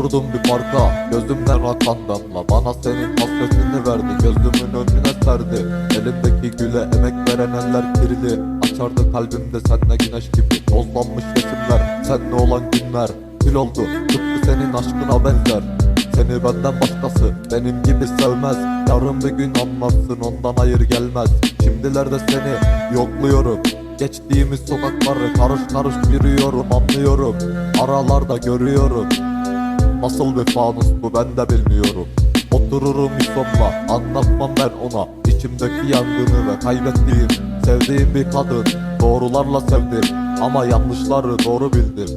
Oturdum bir parka Gözümden akan damla. Bana senin hasretini verdi Gözümün önüne serdi. Elimdeki güle emek veren eller kirli. Açardı kalbimde senle güneş gibi. Tozlanmış resimler Senle olan günler. Kül oldu tıpkı senin aşkına benzer. Seni benden başkası benim gibi sevmez. Yarın bir gün anlarsın ondan hayır gelmez. Şimdilerde seni yokluyorum. Geçtiğimiz sokakları karış karış yürüyorum anlıyorum. Aralarda görüyorum Nasıl bir fanus bu ben de bilmiyorum. Otururum bir sonla anlatmam ben ona. İçimdeki yangını ve kaybettiğim Sevdiğim bir kadın. Doğrularla sevdim Ama yanlışları doğru bildim